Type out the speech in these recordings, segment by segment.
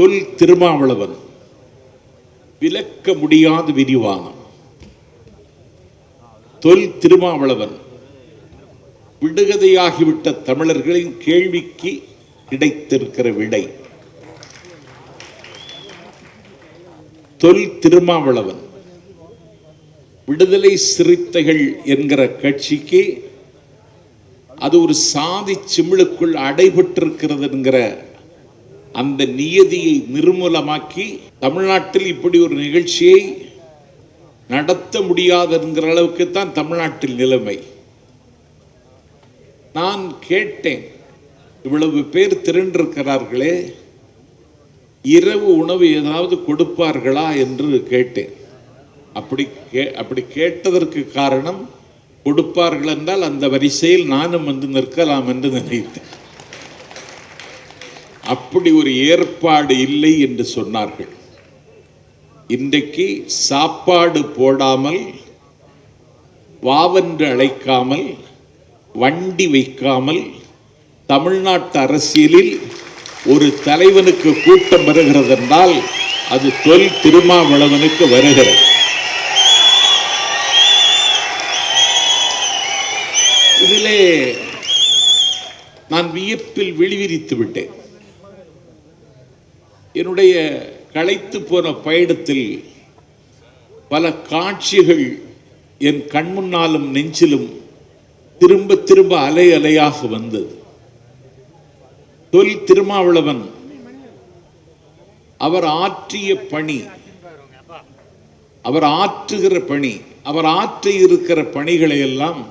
தொல் திருமாவளவன். விளக்க முடியாத விரிவானம். தொல் திருமாவளவன். விடுகதையாகிவிட்ட தமிழர்களின் கேள்விக்கு கிடைத்திருக்கிற விடை. தொல் திருமாவளவன். விடுதலை சிறுத்தைகள் என்கிற கட்சிக்கு அது ஒரு சாதி சிமிழுக்குள் அடைபட்டிருக்கிறது என்கிற அந்த நியதியை நிர்மூலமாக்கி தமிழ்நாட்டில் இப்படி ஒரு நிகழ்ச்சியை நடத்த முடியாது என்கிற அளவுக்கு தான் தமிழ்நாட்டில் நிலைமை. நான் கேட்டேன் இவ்வளவு பேர் திரண்டிருக்கிறார்களே இரவு உணவு ஏதாவது கொடுப்பார்களா என்று கேட்டேன். அப்படி கே அப்படி கேட்டதற்கு காரணம் கொடுப்பார்கள் என்றால் அந்த வரிசையில் நானும் வந்து நிற்கலாம் என்று நினைத்தேன். அப்படி ஒரு ஏற்பாடு இல்லை என்று சொன்னார்கள். இன்றைக்கு சாப்பாடு போடாமல் வாவென்று அழைக்காமல் வண்டி வைக்காமல் தமிழ்நாட்டு அரசியலில் ஒரு தலைவனுக்கு கூட்டம் வருகிறது என்றால் அது தொல் திருமாவளவனுக்கு வருகிறது. இதிலே நான் வியப்பில் விழிவிரித்து விட்டேன். என்னுடைய களைத்து போன பயணத்தில் பல காட்சிகள் என் கண்முன்னாலும் நெஞ்சிலும் திரும்ப திரும்ப அலை அலையாக வந்தது. தொல் திருமாவளவன் அவர் ஆற்றிய பணி அவர் ஆற்றுகிற பணி அவர் ஆற்றி இருக்கிற பணிகளை எல்லாம்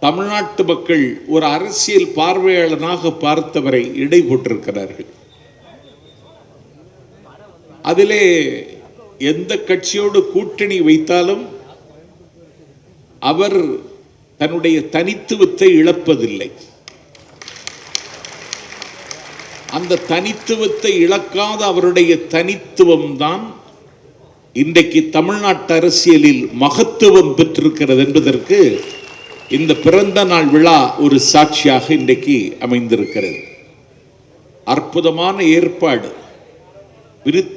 தமிழ்நாட்டு மக்கள் ஒரு அரசியல் பார்வையாளனாக பார்த்தவரை இடை போட்டிருக்கிறார்கள் அதிலே எந்த கட்சியோடு கூட்டணி வைத்தாலும் அவர் தன்னுடைய தனித்துவத்தை இழப்பதில்லை. அந்த தனித்துவத்தை இழக்காத அவருடைய தனித்துவம் தான் இன்றைக்கு தமிழ்நாட்டு அரசியலில் மகத்துவம் பெற்றிருக்கிறது என்பதற்கு இந்த பிறந்த நாள் விழா ஒரு சாட்சியாக இன்றைக்கு அமைந்திருக்கிறது. அற்புதமான ஏற்பாடு. விருத்த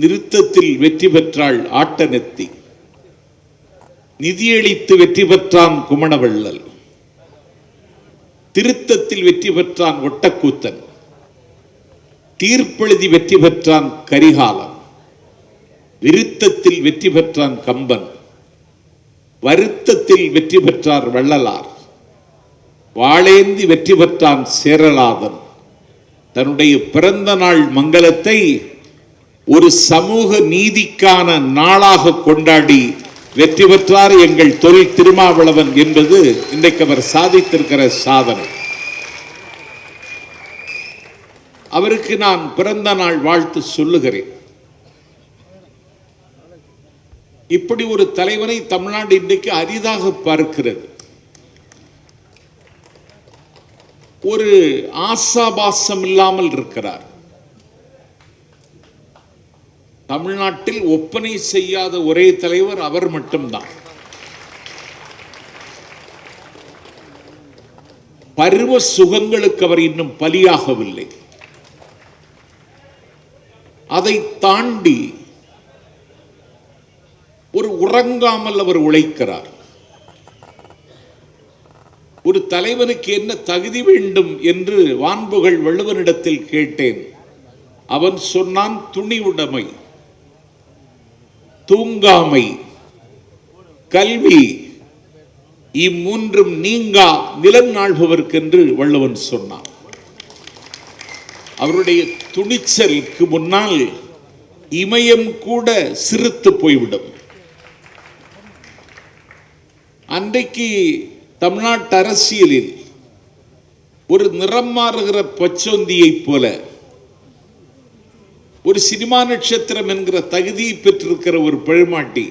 நிறுத்தத்தில் வெற்றி பெற்றாள் ஆட்டநெத்தி நிதியளித்து வெற்றி பெற்றான் குமணவள்ளல். திருத்தத்தில் வெற்றி பெற்றான் ஒட்டக்கூத்தன். தீர்ப்பெழுதி வெற்றி பெற்றான் கரிகாலன். விருத்தத்தில் வெற்றி பெற்றான் கம்பன். வருத்தத்தில் வெற்றி பெற்றார் வள்ளலார். வாளேந்தி வெற்றி பெற்றான் சேரலாதன். தன்னுடைய பிறந்த நாள் மங்களத்தை ஒரு சமூக நீதிக்கான நாளாக கொண்டாடி வெற்றி பெற்றார் எங்கள் தொழில் திருமாவளவன் என்பது இன்றைக்கு அவர் சாதித்திருக்கிற சாதனை. அவருக்கு நான் பிறந்த நாள் வாழ்த்து சொல்லுகிறேன். இப்படி ஒரு தலைவனை தமிழ்நாடு இன்றைக்கு அரிதாக பார்க்கிறது. ஒரு ஆசாபாசம் இல்லாமல் இருக்கிறார். தமிழ்நாட்டில் ஒப்பனை செய்யாத ஒரே தலைவர் அவர் மட்டும்தான். பருவ சுகங்களுக்கு அவர் இன்னும் பலியாகவில்லை. அதை தாண்டி ஒரு உறங்காமல் அவர் உழைக்கிறார். ஒரு தலைவனுக்கு என்ன தகுதி வேண்டும் என்று வான்புகள் வள்ளுவனிடத்தில் கேட்டேன். அவன் சொன்னான் துணிவுடைமை. தூங்காமை. கல்வி இம்மூன்றும் நீங்கா நிலநாழ்பவர்க்கென்று வள்ளுவன் சொன்னான். அவருடைய துணிச்சலுக்கு முன்னால் இமயம் கூட சிறுத்து போய்விடும். அன்றைக்கு தமிழ்நாட்டு அரசியலில் ஒரு நிறம் மாறுகிற பச்சொந்தியைப் போல ஒரு சினிமா நட்சத்திரம் என்கிற தகுதியை பெற்றிருக்கிற ஒரு பழமாட்டி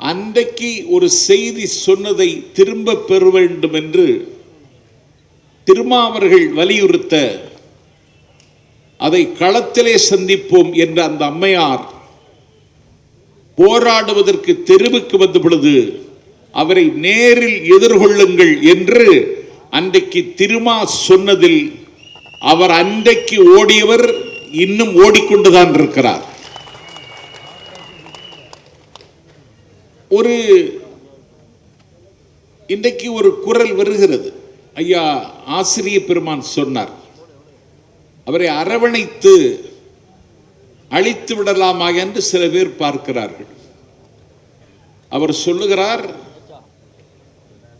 அன்றைக்கு ஒரு செய்தி சொன்னதை திரும்ப பெற வேண்டும் என்று திருமாவர்கள் வலியுறுத்த அதை களத்திலே சந்திப்போம் என்ற அந்த அம்மையார் போராடுவதற்கு தெருவுக்கு வந்த பொழுது அவரை நேரில் எதிர்கொள்ளுங்கள் என்று அன்றைக்கு திருமா சொன்னதில் அவர் அன்றைக்கு ஓடியவர் இன்னும் ஓடிக்கொண்டுதான் இருக்கிறார். ஒரு இன்றைக்கு ஒரு குரல் வருகிறது. ஐயா ஆசிரிய பெருமான் சொன்னார் அவரை அரவணைத்து அழித்து விடலாமா என்று சில பேர் பார்க்கிறார்கள். அவர் சொல்லுகிறார்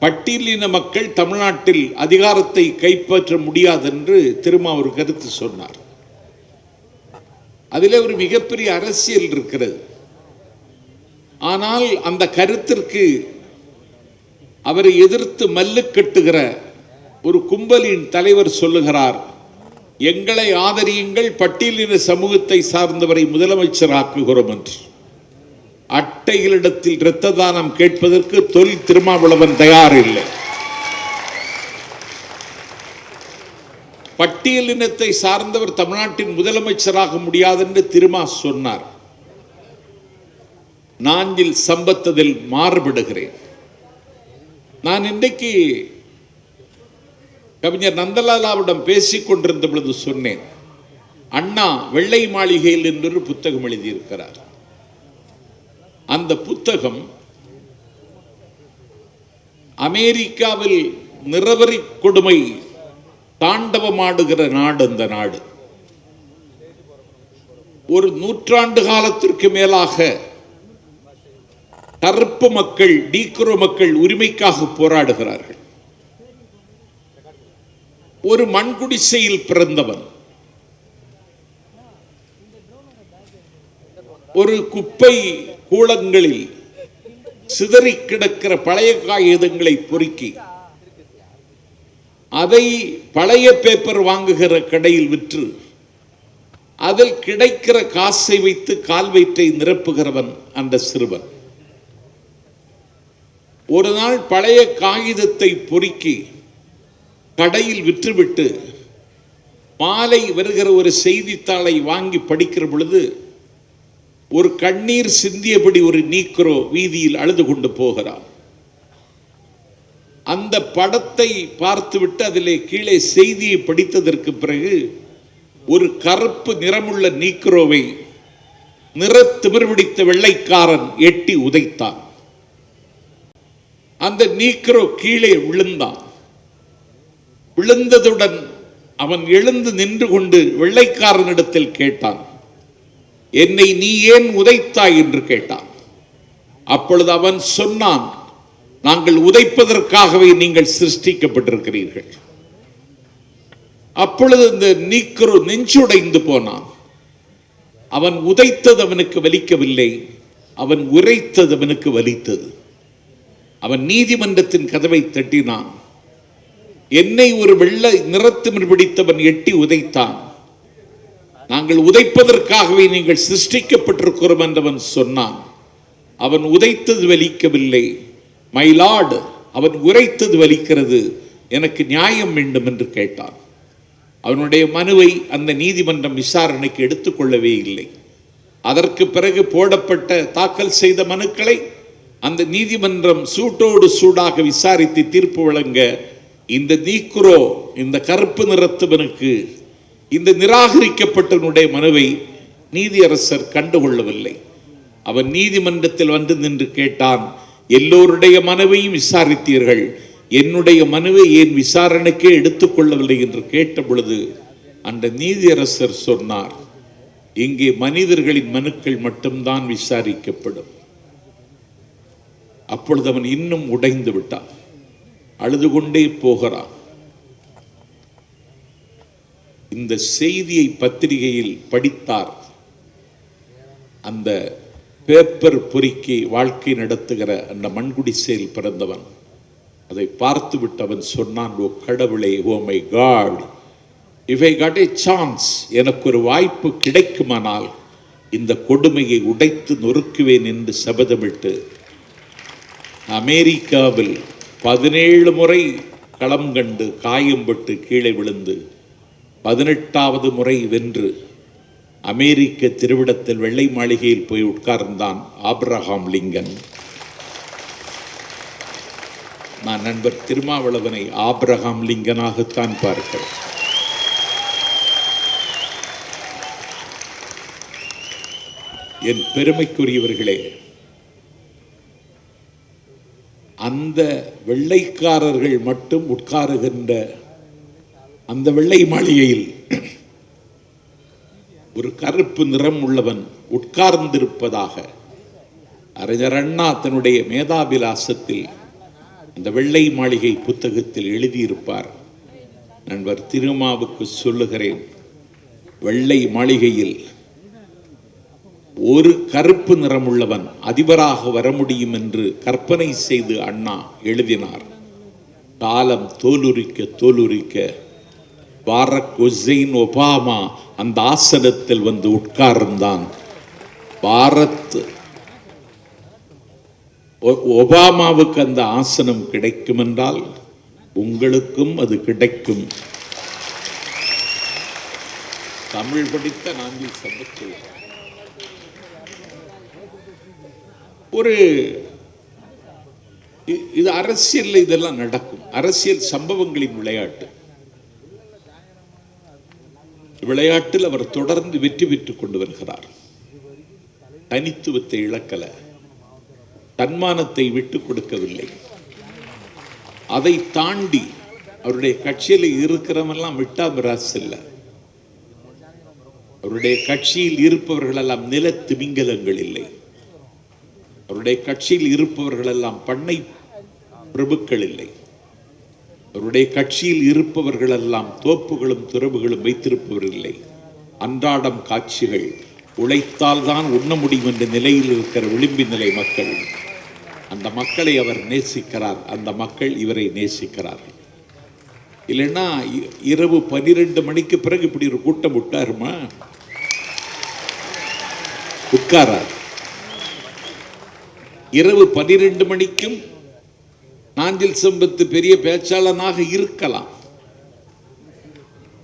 பட்டியலின மக்கள் தமிழ்நாட்டில் அதிகாரத்தை கைப்பற்ற முடியாது என்று திரும்ப ஒரு கருத்து சொன்னார். அதில் ஒரு மிகப்பெரிய அரசியல் இருக்கிறது. ஆனால் அந்த கருத்திற்கு அவரை எதிர்த்து மல்லு கட்டுகிற ஒரு கும்பலின் தலைவர் சொல்லுகிறார் எங்களை ஆதரியுங்கள் பட்டியலின சமூகத்தை சார்ந்தவரை முதலமைச்சராக்குகிறோம் என்று. அட்டைகளிடத்தில் இரத்த தானம் கேட்பதற்கு தொல் திருமாவளவன் தயார் இல்லை பட்டியலினத்தை சார்ந்தவர் தமிழ்நாட்டின் முதலமைச்சராக முடியாது என்று திருமா சொன்னார். நாஞ்சில் சம்பத்ததில் மாறுபடுகிறேன். நான் இன்றைக்கு கவிஞர் நந்தலாலாவிடம் பேசிக் கொண்டிருந்த பொழுது சொன்னேன் அண்ணா வெள்ளை மாளிகையில் என்று புத்தகம் எழுதியிருக்கிறார். அந்த புத்தகம் அமெரிக்காவில் நிறவரி கொடுமை தாண்டவமாடுகிற நாடு அந்த நாடு. ஒரு நூற்றாண்டு காலத்திற்கு மேலாக கருப்பு மக்கள் டீக்ரோ மக்கள் உரிமைக்காக போராடுகிறார்கள். ஒரு மண்குடிசையில் பிறந்தவன் ஒரு குப்பை கூளங்களில் சிதறி கிடக்கிற பழைய காகிதங்களை பொறுக்கி அதை பழைய பேப்பர் வாங்குகிற கடையில் விற்று அதில் கிடைக்கிற காசை வைத்து கால் வயிற்றை நிரப்புகிறவன் அந்த சிறுவன். ஒரு நாள் பழைய காகிதத்தை பொறுக்கி கடையில் விற்றுவிட்டு மாலை வருகிற ஒரு செய்தித்தாளை வாங்கி படிக்கிற பொழுது ஒரு கண்ணீர் சிந்தியபடி ஒரு நீக்ரோ வீதியில் அழுது கொண்டு போகிறார் அந்த படத்தை பார்த்துவிட்டு அதிலே கீழே செய்தியை படித்ததற்கு பிறகு ஒரு கருப்பு நிறமுள்ள நீக்ரோவை நிற திமிர்பிடித்த வெள்ளைக்காரன் எட்டி உதைத்தான். அந்த நீக்ரோ கீழே விழுந்தான். விழுந்ததுடன் அவன் எழுந்து நின்று கொண்டு வெள்ளைக்காரனிடத்தில் கேட்டான் என்னை நீ ஏன் உதைத்தாய்? என்று கேட்டான். அப்பொழுது அவன் சொன்னான் நாங்கள் உதைப்பதற்காகவே நீங்கள் சிருஷ்டிக்கப்பட்டிருக்கிறீர்கள். அப்பொழுது இந்த நீக்கரு நெஞ்சுடைந்து போனான். அவன் உதைத்தது அவனுக்கு வலிக்கவில்லை. அவன் உரைத்தது அவனுக்கு வலித்தது. அவன் நீதிமன்றத்தின் கதவை தட்டினான். என்னை ஒரு வெள்ளை நிறத்திமிர் பிடித்தவன் எட்டி உதைத்தான். நாங்கள் உதைப்பதற்காகவே நீங்கள் சிருஷ்டிக்கப்பட்டிருக்கிறோம் என்றவன் சொன்னான். அவன் உதைத்தது வலிக்கவில்லை. மைலார்டு அவன் உரைத்தது வலிக்கிறது எனக்கு நியாயம் வேண்டும் என்று கேட்டான். அவனுடைய மனுவை அந்த நீதிமன்றம் விசாரணைக்கு எடுத்துக்கொள்ளவே இல்லை. அதற்கு பிறகு போடப்பட்ட தாக்கல் செய்த மனுக்களை அந்த நீதிமன்றம் சூட்டோடு சூடாக விசாரித்து தீர்ப்பு வழங்க இந்த நீக்குரோ இந்த கருப்பு நிறத்துவனுக்கு இந்த நிராகரிக்கப்பட்டவனுடைய மனுவை நீதியரசர் கண்டுகொள்ளவில்லை. அவன் நீதிமன்றத்தில் வந்து நின்று கேட்டான் எல்லோருடைய மனுவையும் விசாரித்தீர்கள். என்னுடைய மனுவை ஏன் விசாரணைக்கே எடுத்துக்கொள்ளவில்லை என்று கேட்ட பொழுது அந்த நீதியரசர் சொன்னார் இங்கே மனிதர்களின் மனுக்கள் மட்டும்தான் விசாரிக்கப்படும். அப்பொழுது அவன் இன்னும் உடைந்து விட்டான். அழுது கொண்டே போகிறான். இந்த செய்தியை பத்திரிகையில் படித்தார் அந்த பேப்பர் பொறுக்கி வாழ்க்கை நடத்துகிற அந்த மண்குடிசையில் பிறந்தவன் அதை பார்த்து விட்டவன் சொன்னான் ஓ கடவுளே ஓ my God if I got a chance எனக்கு ஒரு வாய்ப்பு கிடைக்குமானால் இந்த கொடுமையை உடைத்து நொறுக்குவேன் என்று சபதமிட்டு அமெரிக்காவில் பதினேழு முறை களம் கண்டு காயம்பட்டு கீழே விழுந்து பதினெட்டாவது முறை வென்று அமெரிக்க திருவிடத்தில் வெள்ளை மாளிகையில் போய் உட்கார்ந்தான் ஆப்ரஹாம் லிங்கன். நான் நண்பர் திருமாவளவனை ஆப்ரஹாம் லிங்கனாகத்தான் பார்க்கிறேன். என் பெருமைக்குரியவர்களே அந்த வெள்ளைக்காரர்கள் மட்டும் உட்காருகின்ற அந்த வெள்ளை மாளிகையில் ஒரு கருப்பு நிறம் உள்ளவன் உட்கார்ந்திருப்பதாக அறிஞர் அண்ணா தன்னுடைய மேதாபிலாசத்தில் அந்த வெள்ளை மாளிகை புத்தகத்தில் எழுதியிருப்பார். நண்பர் திருமாவுக்கு சொல்லுகிறேன் வெள்ளை மாளிகையில் ஒரு கருப்பு நிறமுள்ளவன் அதிபராக வர முடியும் என்று கற்பனை செய்து அண்ணா எழுதினார். காலம் தோலுரிக்க தோலுரிக்க பாரக் உசைன் ஒபாமா அந்த ஆசனத்தில் வந்து உட்கார்ந்தான். பாரத் ஒ- ஒபாமாவுக்கு அந்த ஆசனம் கிடைக்கும் என்றால் உங்களுக்கும் அது கிடைக்கும். தமிழ் படித்த நாஞ்சில் சம்பத்து ஒரு இது அரசியல் இதெல்லாம் நடக்கும். அரசியல் சம்பவங்களின் விளையாட்டு. விளையாட்டில் அவர் தொடர்ந்து வெற்றி பெற்றுக் கொண்டு வருகிறார். தனித்துவத்தை இழக்கல. தன்மானத்தை விட்டு கொடுக்கவில்லை. அதை தாண்டி அவருடைய கட்சியில் இருக்கிறவெல்லாம் விட்டா மிராஸ் இல்லை அவருடைய கட்சியில் இருப்பவர்கள் எல்லாம் நில திமிங்கலங்கள் இல்லை. அவருடைய கட்சியில் இருப்பவர்கள் எல்லாம் பண்ணை பிரபுக்கள் இல்லை. அவருடைய கட்சியில் இருப்பவர்கள் எல்லாம் தோப்புகளும் துறவுகளும் வைத்திருப்பவர் இல்லை அன்றாடம் காட்சிகள் உழைத்தால் தான் உண்ண முடியும் என்ற நிலையில் இருக்கிற விளிம்பி நிலை மக்கள். அந்த மக்களை அவர் நேசிக்கிறார். அந்த மக்கள் இவரை நேசிக்கிறார்கள். இல்லைன்னா இ- இரவு பன்னிரெண்டு மணிக்கு பிறகு இப்படி ஒரு கூட்டம் விட்டாருமா உட்காரார். இரவு பன்னிரெண்டு மணிக்கும் நாஞ்சில் செம்பத்து பெரிய பேச்சாளனாக இருக்கலாம்.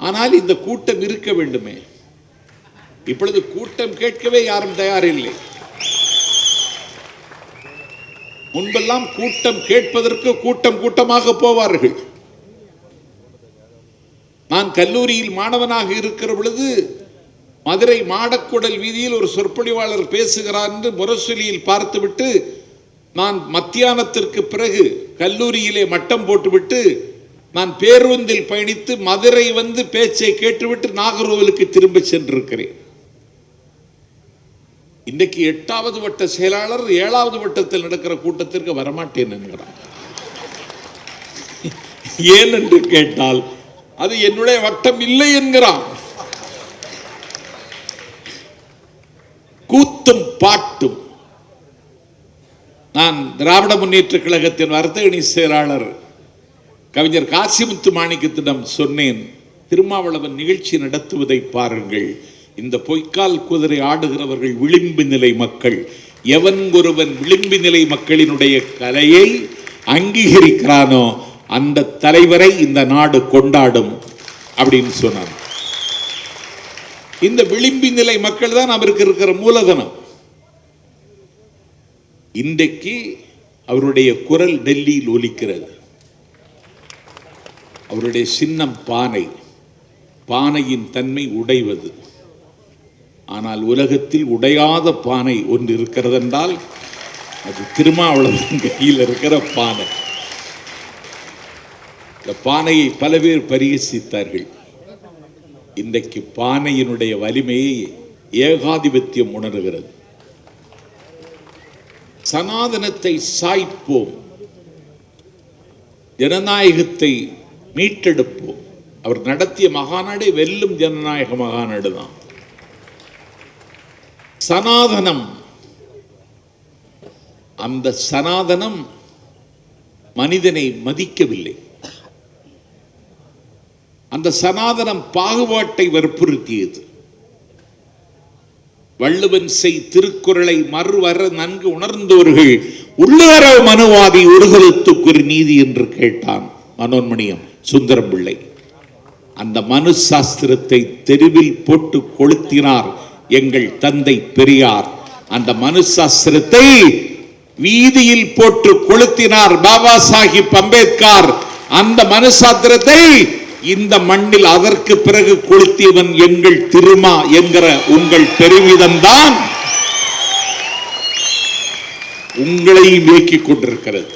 ஆனால் இந்த கூட்டம் இருக்க வேண்டுமே. இப்பொழுது கூட்டம் கேட்கவே யாரும் தயாரில்லை. முன்பெல்லாம் கூட்டம் கேட்பதற்கு கூட்டம் கூட்டமாக போவார்கள். நான் கல்லூரியில் மாணவனாக இருக்கிற பொழுது மதுரை மாடக்குடல் வீதியில் ஒரு சொற்பொழிவாளர் பேசுகிறார் என்று முரசொலியில் பார்த்துவிட்டு நான் மத்தியானத்திற்கு பிறகு கல்லூரியிலே மட்டம் போட்டுவிட்டு நான் பேருந்தில் பயணித்து மதுரை வந்து பேச்சை கேட்டுவிட்டு நாகர்கோவிலுக்கு திரும்ப சென்றிருக்கிறேன். இன்றைக்கு எட்டாவது வட்ட செயலாளர் ஏழாவது வட்டத்தில் நடக்கிற கூட்டத்திற்கு வரமாட்டேன் என்கிறார். ஏன் என்று கேட்டால் அது என்னுடைய வட்டம் இல்லை என்கிறான் கூத்தும் பாட்டும் நான் திராவிட முன்னேற்ற கழகத்தின் வர்த்தகணி செயலாளர் கவிஞர் காசிமுத்து மாணிக்கத்திடம் சொன்னேன் திருமாவளவன் நிகழ்ச்சி நடத்துவதை பாருங்கள். இந்த பொய்க்கால் குதிரை ஆடுகிறவர்கள் விளிம்பு நிலை மக்கள். எவன் ஒருவன் விளிம்பு நிலை மக்களினுடைய கலையை அங்கீகரிக்கிறானோ அந்த தலைவரை இந்த நாடு கொண்டாடும் அப்படின்னு சொன்னார் இந்த விளிம்பு நிலை மக்கள் தான் அவருக்கு இருக்கிற மூலதனம். இன்றைக்கு அவருடைய குரல் டெல்லியில் ஒலிக்கிறது. அவருடைய சின்னம் பானை பானையின் தன்மை உடைவது ஆனால் உலகத்தில் உடையாத பானை ஒன்று இருக்கிறதென்றால் அது திருமாவளவன் கையில் இருக்கிற பானை. இந்த பானையை பல பேர் பரிகசித்தார்கள். இன்றைக்கு பானையினுடைய வலிமையை ஏகாதிபத்தியம் உணர்கிறது. சனாதனத்தை சாய்ப்போம். ஜனநாயகத்தை மீட்டெடுப்போம். அவர் நடத்திய மகாநாடே வெல்லும் ஜனநாயக மகாநாடு தான். சனாதனம். அந்த சனாதனம் மனிதனை மதிக்கவில்லை. அந்த சனாதனம் பாகுபாட்டை வற்புறுத்தியது. வள்ளுவன் செய் திருக்குறளை மறுவர நன்கு உணர்ந்தோர்கள் உள்ளுவர மனுவாதி ஒருகலத்துக்கு ஒரு நீதி என்று கேட்டான் மனோன்மணியம் சுந்தரம் பிள்ளை அந்த மனு சாஸ்திரத்தை தெருவில் போட்டு கொளுத்தினார் எங்கள் தந்தை பெரியார். அந்த மனு சாஸ்திரத்தை வீதியில் போட்டு கொளுத்தினார் பாபா சாஹிப் அம்பேத்கர். அந்த மனு சாஸ்திரத்தை இந்த மண்ணில் அதற்கு பிறகு கொளுத்தியவன் எங்கள் திருமா என்கிற உங்கள் பெருமிதம்தான் உங்களையும் இயக்கிக் கொண்டிருக்கிறது.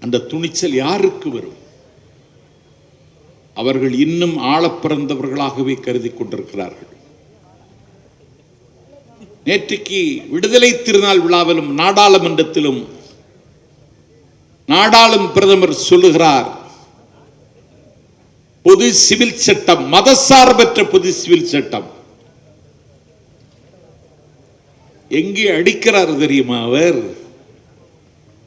அந்த துணிச்சல் யாருக்கு வரும்? அவர்கள் இன்னும் ஆழப்பிறந்தவர்களாகவே கருதி கொண்டிருக்கிறார்கள். நேற்றுக்கு விடுதலை திருநாள் விழாவிலும் நாடாளுமன்றத்திலும் நாடாளும் பிரதமர் சொல்லுகிறார் பொது சிவில் சட்டம் மதசார்பற்ற பொது சிவில் சட்டம். எங்கே அடிக்கிறார் தெரியுமா அவர்?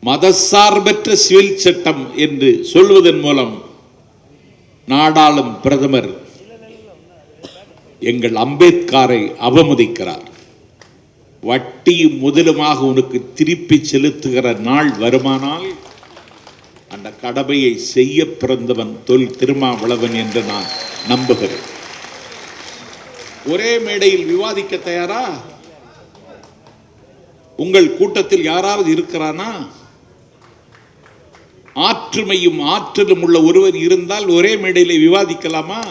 மதசார்பற்ற சிவில் சட்டம் என்று சொல்வதன் மூலம் நாடாளும் பிரதமர் எங்கள் அம்பேத்காரை அவமதிக்கிறார். வட்டியும் முதலுமாக உனக்கு திருப்பி செலுத்துகிற நாள் வருமானால் அந்த கடமையை செய்ய பிறந்தவன் தொல் திருமாவளவன் என்று நான் நம்புகிறேன். ஒரே மேடையில் விவாதிக்க தயாரா? உங்கள் கூட்டத்தில் யாராவது இருக்கிறானா? ஆற்றுமையும் ஆற்றலும் உள்ள ஒருவர் இருந்தால் ஒரே மேடையில் விவாதிக்கலாமா?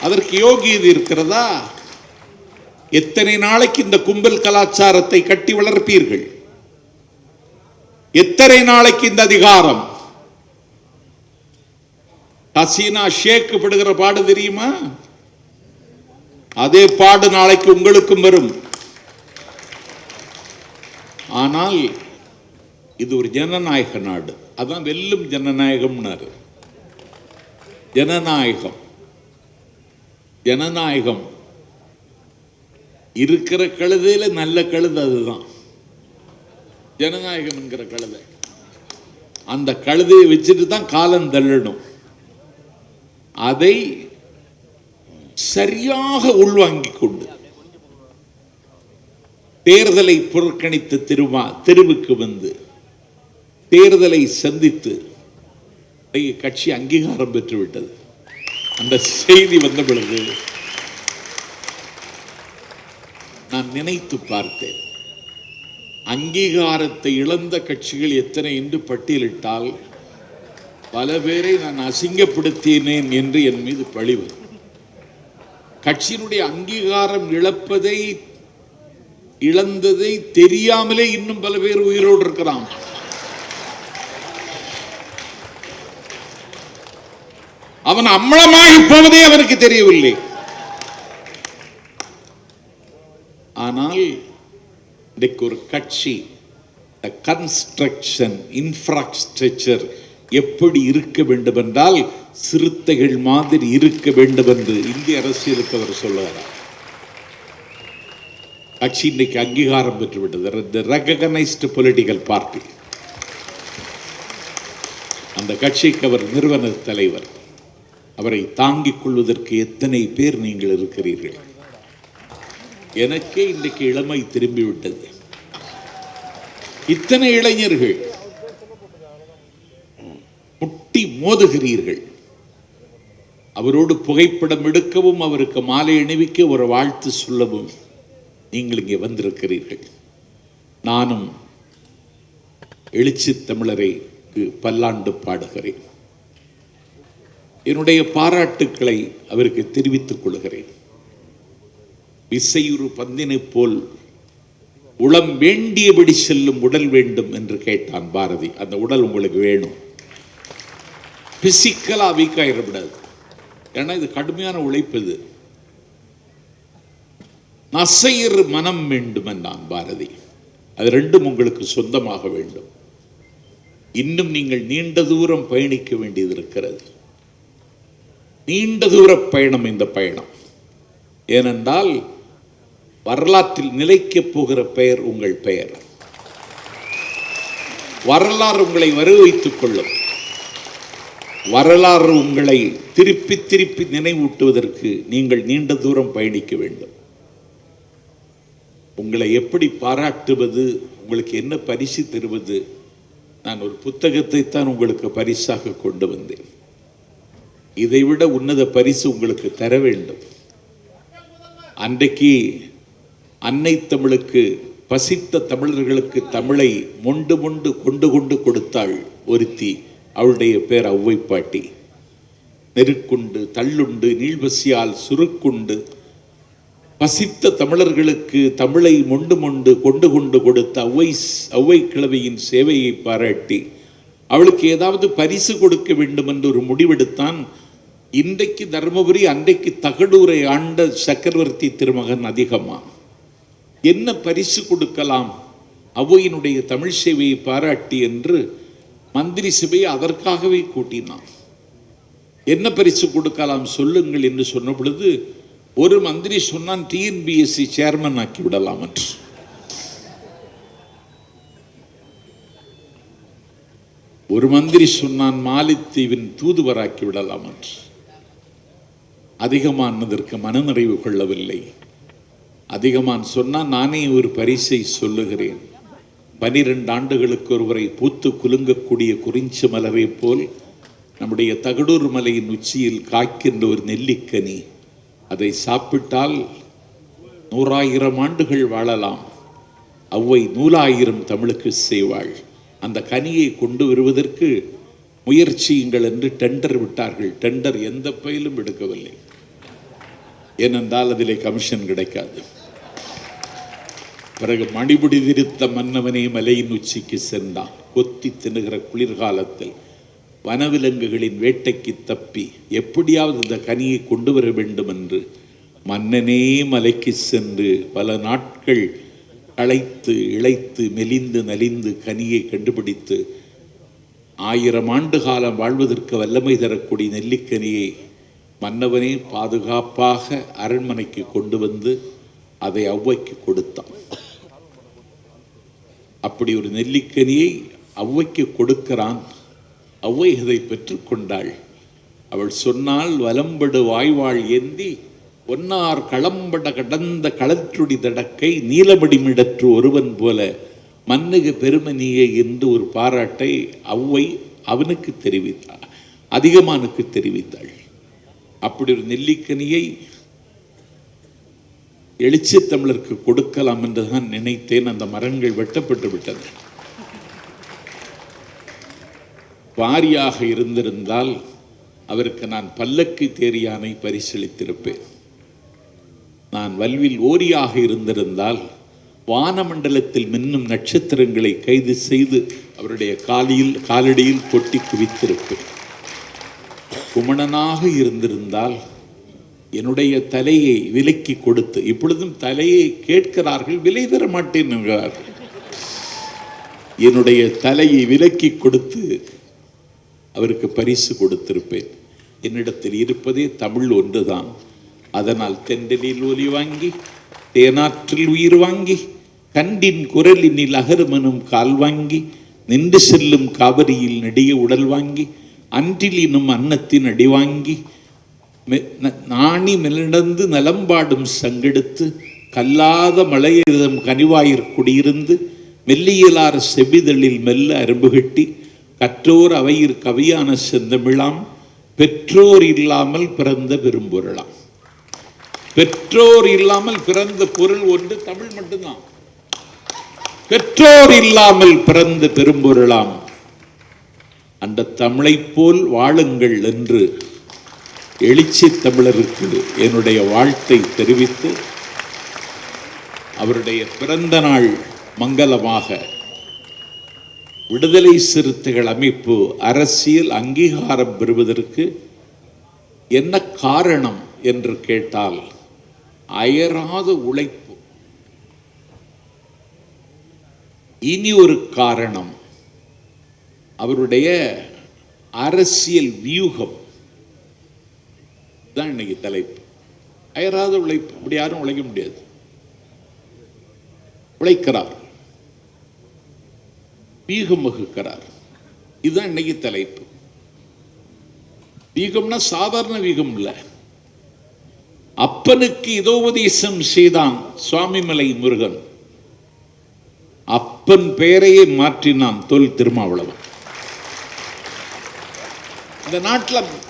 அதற்கு யோகியது இருக்கிறதா? எத்தனை நாளைக்கு இந்த கும்பல் கலாச்சாரத்தை கட்டி வளர்ப்பீர்கள்? எத்தனை நாளைக்கு இந்த அதிகாரம்? ஹசீனா ஷேக்கு படுகிற பாடு தெரியுமா? அதே பாடு நாளைக்கு உங்களுக்கும் வரும். ஆனால் இது ஒரு ஜனநாயக நாடு. அதான் வெல்லும் ஜனநாயகம்னாரு. ஜனநாயகம். ஜனநாயகம். இருக்கிற கழுதையில் நல்ல கழுதை அதுதான். ஜனநாயகம் என்கிற கழுதை. அந்த கழுதையை வச்சுட்டு தான் காலம் தள்ளணும் அதை சரியாக உள்வாங்கிக் கொண்டு தேர்தலை புறக்கணித்து திருமா தெருவுக்கு வந்து தேர்தலை சந்தித்து கட்சி அங்கீகாரம் பெற்றுவிட்டது. அந்த செய்தி வந்த பொழுது நான் நினைத்து பார்த்தேன். அங்கீகாரத்தை இழந்த கட்சிகள் எத்தனை என்று பட்டியலிட்டால் பல பேரை நான் அசிங்கப்படுத்தினேன் என்று என் மீது பழிவு கட்சியினுடைய அங்கீகாரம் இழப்பதை இழந்ததை தெரியாமலே இன்னும் பல பேர் உயிரோடு இருக்கிறான். அவன் அம்மளமாகி போவதே அவனுக்கு தெரியவில்லை. ஆனால் இன்றைக்கு ஒரு கட்சி கன்ஸ்ட்ரக்ஷன் இன்ஃப்ராஸ்ட்ரக்சர் எப்படி இருக்க வேண்டும் என்றால் சிறுத்தைகள் மாதிரி இருக்க வேண்டும் என்று இந்திய அரசியலுக்கு அவர் சொல்லுகிறார். கட்சி இன்னைக்கு அங்கீகாரம் பெற்றுவிட்டது. ரெகனைஸ்டு பொலிட்டிக்கல் பார்ட்டி அந்த கட்சிக்கு அவர் நிறுவன தலைவர். அவரை தாங்கிக் கொள்வதற்கு எத்தனை பேர் நீங்கள் இருக்கிறீர்கள்? எனக்கே இன்றைக்கு இளமை திரும்பிவிட்டது. இத்தனை இளைஞர்கள் முட்டி மோதுகிறீர்கள். அவரோடு புகைப்படம் எடுக்கவும் அவருக்கு மாலை அணிவிக்க ஒரு வாழ்த்து சொல்லவும் நீங்கள் இங்கே வந்திருக்கிறீர்கள். நானும் எழுச்சி தமிழரை பல்லாண்டு பாடுகிறேன். என்னுடைய பாராட்டுக்களை அவருக்கு தெரிவித்துக் கொள்கிறேன். விசையுறு பந்தினை போல் உளம் வேண்டியபடி செல்லும் உடல் வேண்டும் என்று கேட்டான் பாரதி. அந்த உடல் உங்களுக்கு வேணும். பிசிக்கலா வீக் ஏன்னா இது கடுமையான உழைப்பு இது. நசையர் மனம் வேண்டும் என்றான் பாரதி. அது ரெண்டும் உங்களுக்கு சொந்தமாக வேண்டும். இன்னும் நீங்கள் நீண்ட தூரம் பயணிக்க வேண்டியது இருக்கிறது. நீண்ட தூர பயணம் இந்த பயணம். ஏனென்றால் வரலாற்றில் நிலைக்கப் போகிற பெயர் உங்கள் பெயர். வரலாறு உங்களை வரவைத்துக் கொள்ளும். வரலாறு உங்களை திருப்பி திருப்பி நினைவூட்டுவதற்கு நீங்கள் நீண்ட தூரம் பயணிக்க வேண்டும். உங்களை எப்படி பாராட்டுவது உங்களுக்கு என்ன பரிசு தருவது நான் ஒரு புத்தகத்தை தான் உங்களுக்கு பரிசாக கொண்டு வந்தேன். இதைவிட உன்னத பரிசு உங்களுக்கு தர வேண்டும். அன்றைக்கு அன்னை தமிழுக்கு பசித்த தமிழர்களுக்கு தமிழை மொண்டு மொண்டு கொண்டு கொண்டு கொடுத்தாள் ஒருத்தி அவளுடைய பேர் ஒளவை பாட்டி நெருக்குண்டு தள்ளுண்டு நீள்வசியால் சுருக்குண்டு பசித்த தமிழர்களுக்கு தமிழை மொண்டு மொண்டு கொண்டு கொண்டு கொடுத்த ஔவை ஒளவை கிழவியின் சேவையை பாராட்டி அவளுக்கு ஏதாவது பரிசு கொடுக்க வேண்டும் என்று ஒரு முடிவெடுத்தான் இன்றைக்கு தர்மபுரி அன்றைக்கு தகடூரை ஆண்ட சக்கரவர்த்தி திருமகன் அதிகமாக என்ன பரிசு கொடுக்கலாம்? அவ்வையினுடைய தமிழ் சேவையை பாராட்டி என்று மந்திரி சபையை அதற்காகவே கூட்டினான். என்ன பரிசு கொடுக்கலாம் சொல்லுங்கள் என்று சொன்ன பொழுது ஒரு மந்திரி சொன்னான் டிஎன்பிஎஸ்சி சேர்மன் ஆக்கி விடலாம் என்று. ஒரு மந்திரி சொன்னான் மாலித்தீவின் தூதுவராக்கி விடலாம் என்று. அதிகமானதற்கு மனநிறைவு கொள்ளவில்லை. அதிகமான் சொன்னால் நானே ஒரு பரிசை சொல்லுகிறேன். பனிரெண்டு ஆண்டுகளுக்கு ஒருவரை பூத்து குலுங்கக்கூடிய குறிஞ்சி மலவை போல் நம்முடைய தகடூர் மலையின் உச்சியில் காய்க்கின்ற ஒரு நெல்லிக்கனி அதை சாப்பிட்டால் நூறாயிரம் ஆண்டுகள் வாழலாம். அவ்வை நூலாயிரம் தமிழுக்கு செய்வாள். அந்த கனியை கொண்டு வருவதற்கு முயற்சியுங்கள் என்று டெண்டர் விட்டார்கள். டெண்டர் எந்த பயிலும் எடுக்கவில்லை. ஏனென்றால் அதிலே கமிஷன் கிடைக்காது. பிறகு மணிபுடி திருத்த மன்னவனே மலையின் உச்சிக்கு சென்றான். கொத்தி தின்னுகிற குளிர்காலத்தில் வனவிலங்குகளின் வேட்டைக்கு தப்பி எப்படியாவது இந்த கனியை கொண்டு வர வேண்டும் என்று மன்னனே மலைக்கு சென்று பல நாட்கள் அழைத்து இழைத்து மெலிந்து நலிந்து கனியை கண்டுபிடித்து ஆயிரம் ஆண்டு காலம் வாழ்வதற்கு வல்லமை தரக்கூடிய நெல்லிக்கனியை மன்னவனே பாதுகாப்பாக அரண்மனைக்கு கொண்டு வந்து அதை ஔவைக்கு கொடுத்தான். அப்படி ஒரு நெல்லிக்கனியை ஔவைக்கு கொடுக்கிறான். ஔவை பெற்று பெற்றுக்கொண்டாள். அவள் சொன்னால் வலம்படு வாய்வாள் ஏந்தி ஒன்னார் களம்பட கடந்த களற்றுடி தடக்கை நீலபடிமிடற்று ஒருவன் போல மன்னுக பெருமனியே என்று ஒரு பாராட்டை அவ்வை அவனுக்கு தெரிவித்தாள் அதிகமானுக்கு தெரிவித்தாள். அப்படி ஒரு நெல்லிக்கனியை எழுச்சி தமிழருக்கு கொடுக்கலாம் என்றுதான் நினைத்தேன். அந்த மரங்கள் வெட்டப்பட்டு விட்டது வாரியாக இருந்திருந்தால் அவருக்கு நான் பல்லக்கு தேரியானை பரிசளித்திருப்பேன். நான் வல்வில் ஓரியாக இருந்திருந்தால் வானமண்டலத்தில் மின்னும் நட்சத்திரங்களை கைது செய்து அவருடைய காலியில் காலடியில் கொட்டி குவித்திருப்பேன். குமணனாக இருந்திருந்தால் என்னுடைய தலையை விலைக்கு கொடுத்து இப்பொழுதும் தலையை கேட்கிறார்கள் விலை தர மாட்டேன் என்கிறார்கள் என்னுடைய தலையை விலக்கி கொடுத்து அவருக்கு பரிசு கொடுத்திருப்பேன். என்னிடத்தில் இருப்பதே தமிழ் ஒன்றுதான். அதனால் தெண்டலில் ஒலி வாங்கி தேனாற்றில் உயிர் வாங்கி கண்டின் குரலினில் அகருமனும் கால் வாங்கி நின்று செல்லும் காவிரியில் நெடிய உடல் வாங்கி அன்றிலினும் அன்னத்தின் அடி வாங்கி நாணி மெலிடந்து நலம்பாடும் சங்கெடுத்து கல்லாத மலையிடம் கனிவாயிற் குடியிருந்து மெல்லியலார் செவிதழில் மெல்ல அரும்புகட்டி கற்றோர் அவையிற் கவியான செந்தமிழாம் பெற்றோர் இல்லாமல் பிறந்த பெரும்பொருளாம். பெற்றோர் இல்லாமல் பிறந்த பொருள் ஒன்று தமிழ் மட்டும்தான். பெற்றோர் இல்லாமல் பிறந்த பெரும்பொருளாம். அந்த தமிழைப் போல் வாழுங்கள் என்று எழுச்சி தமிழருக்கு என்னுடைய வாழ்த்தை தெரிவித்து அவருடைய பிறந்த நாள் மங்களமாக விடுதலை சிறுத்தைகள் அமைப்பு அரசியல் அங்கீகாரம் பெறுவதற்கு என்ன காரணம் என்று கேட்டால் அயராத உழைப்பு. இனி ஒரு காரணம். அவருடைய அரசியல் வியூகம் தான் இன்னைக்கு தலைப்பு. அயராத உழைப்பு இப்படி யாரும் உழைக்க முடியாது. உழைக்கிறார். வீகம் வகுக்கிறார். இதுதான் இன்னைக்கு தலைப்பு. வீகம்னா சாதாரண வீகம் இல்லை. அப்பனுக்கு இதோபதேசம் செய்தான் சுவாமிமலை முருகன். அப்பன் பெயரையே மாற்றினான் தொல் திருமாவளவன். இந்த நாட்டில்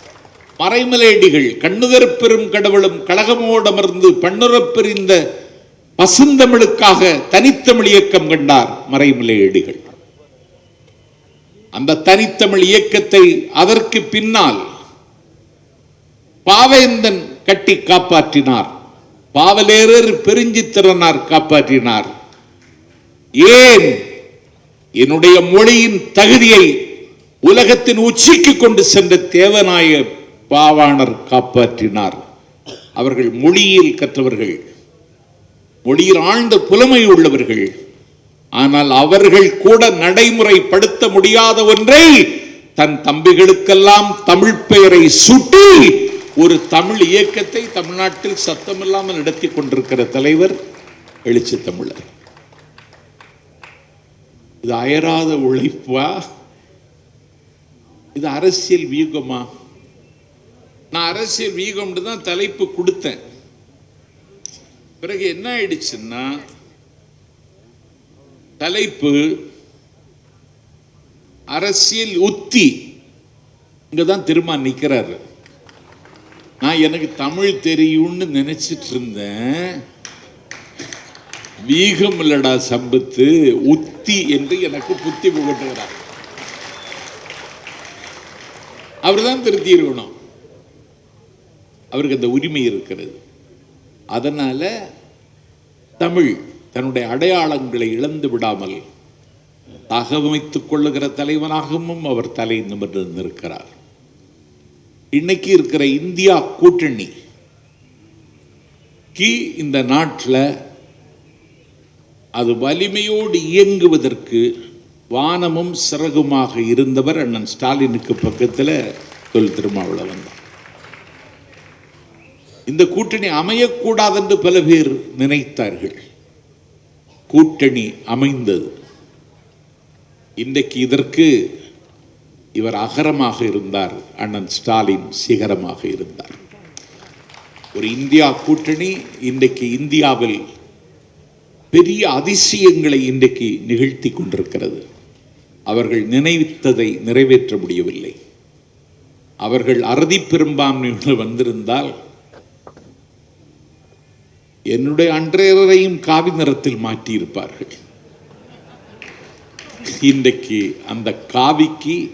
மறைமலேடிகள் கண்ணுதற் பெரும் கடவுளும் கழகமோடமர்ந்து பண்ணுறப் பிரிந்த பசுந்தமிழுக்காக தனித்தமிழ் இயக்கம் கண்டார் மறைமலையடிகள் அந்த தனித்தமிழ் இயக்கத்தை அதற்கு பின்னால் பாவேந்தன் கட்டி காப்பாற்றினார். பாவலேரர் பெருஞ்சித்திரனார் காப்பாற்றினார். ஏன் என்னுடைய மொழியின் தகுதியை உலகத்தின் உச்சிக்கு கொண்டு சென்ற தேவநாய பாவாணர் காப்பாற்றினார். அவர்கள் மொழியில் கற்றவர்கள் மொழியில் ஆழ்ந்த புலமை உள்ளவர்கள். ஆனால் அவர்கள் கூட நடைமுறைப்படுத்த முடியாத ஒன்றை தன் தம்பிகளுக்கெல்லாம் தமிழ் பெயரை சுட்டி ஒரு தமிழ் இயக்கத்தை தமிழ்நாட்டில் சத்தமில்லாமல் நடத்தி கொண்டிருக்கிற தலைவர் எழுச்சி தமிழர். இது அயராத உழைப்பா? இது அரசியல் வியூகமா? நான் அரசியல் வீகம்னு தான் தலைப்பு கொடுத்தேன். பிறகு என்ன ஆயிடுச்சுன்னா தலைப்பு அரசியல் உத்தி. இங்கே தான் திரும்ப நிக்கிறாரு. நான் எனக்கு தமிழ் தெரியும்னு நினைச்சிட்டு இருந்தேன் வீகம் இல்லடா சம்பத்து உத்தி என்று எனக்கு புத்தி புகட்டுகிறார். அவர் தான் திருத்தி இருக்கணும் அவருக்கு அந்த உரிமை இருக்கிறது. அதனால் தமிழ் தன்னுடைய அடையாளங்களை இழந்து விடாமல் தகவமைத்துக் கொள்ளுகிற தலைவனாகவும் அவர் தலை நிமிர்ந்து நிற்கிறார். இன்னைக்கு இருக்கிற இந்தியா கூட்டணி கி இந்த நாட்டில் அது வலிமையோடு இயங்குவதற்கு வானமும் சிறகுமாக இருந்தவர் அண்ணன் ஸ்டாலினுக்கு பக்கத்தில் தொல் திருமாவளவன் தான். இந்த கூட்டணி அமையக்கூடாது என்று பல பேர் நினைத்தார்கள். கூட்டணி அமைந்தது. இன்றைக்கு இதற்கு இவர் அகரமாக இருந்தார் அண்ணன் ஸ்டாலின் சிகரமாக இருந்தார். ஒரு இந்தியா கூட்டணி இன்றைக்கு இந்தியாவில் பெரிய அதிசயங்களை இன்றைக்கு நிகழ்த்தி கொண்டிருக்கிறது. அவர்கள் நினைவித்ததை நிறைவேற்ற முடியவில்லை. அவர்கள் அறுதி பெரும்பான்மையுடன் வந்திருந்தால் என்னுடைய அன்றையரையும் காவி நிறத்தில் மாற்றியிருப்பார்கள் இன்றைக்கு அந்த காவிக்கு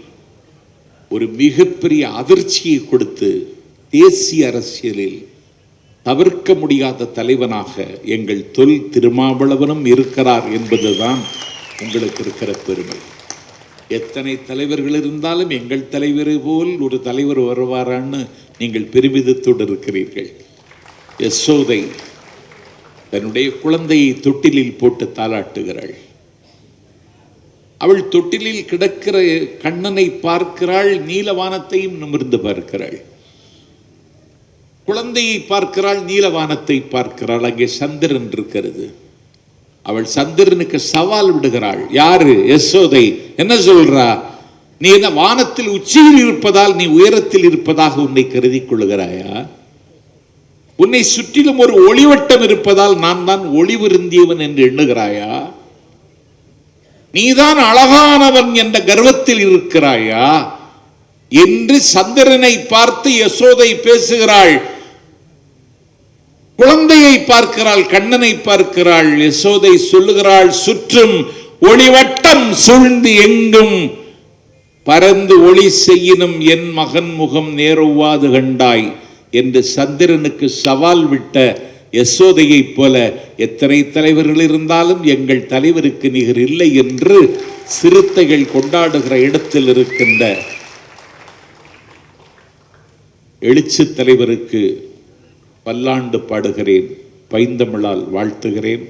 ஒரு மிகப்பெரிய அதிர்ச்சியை கொடுத்து தேசிய அரசியலில் தவிர்க்க முடியாத தலைவனாக எங்கள் தொல் திருமாவளவனும் இருக்கிறார் என்பதுதான் உங்களுக்கு இருக்கிற பெருமை. எத்தனை தலைவர்கள் இருந்தாலும் எங்கள் தலைவரை போல் ஒரு தலைவர் வருவாரான்னு நீங்கள் பெருமிதத்தோடு இருக்கிறீர்கள். யசோதை தன்னுடைய குழந்தையை தொட்டிலில் போட்டு தாளாட்டுகிறாள். அவள் தொட்டிலில் கிடக்கிற கண்ணனை பார்க்கிறாள் நீலவானத்தையும் நிமிர்ந்து பார்க்கிறாள். குழந்தையை பார்க்கிறாள் நீலவானத்தை பார்க்கிறாள். அங்கே சந்திரன் இருக்கிறது. அவள் சந்திரனுக்கு சவால் விடுகிறாள். யாரு? யசோதை. என்ன சொல்றா? நீ என்ன வானத்தில் உச்சியில் இருப்பதால் நீ உயரத்தில் இருப்பதாக உன்னை கருதி கொள்கிறாயா உன்னை சுற்றிலும் ஒரு ஒளிவட்டம் இருப்பதால் நான் தான் ஒளிவிருந்தியவன் என்று எண்ணுகிறாயா? நீதான் அழகானவன் என்ற கர்வத்தில் இருக்கிறாயா? என்று சந்திரனை பார்த்து யசோதை பேசுகிறாள். குழந்தையை பார்க்கிறாள் கண்ணனை பார்க்கிறாள். யசோதை சொல்லுகிறாள் சுற்றும் ஒளிவட்டம் சூழ்ந்து எங்கும் பறந்து ஒளி செய்யினும் என் மகன் முகம் நேருவாது கண்டாய். என்று சந்திரனுக்கு சவால் விட்ட யசோதையைப் போல எத்தனை தலைவர்கள் இருந்தாலும் எங்கள் தலைவருக்கு நிகர் இல்லை என்று சிறுத்தைகள் கொண்டாடுகிற இடத்தில் இருக்கின்ற எழுச்சி தலைவருக்கு பல்லாண்டு பாடுகிறேன் பைந்தமிழால் வாழ்த்துகிறேன்.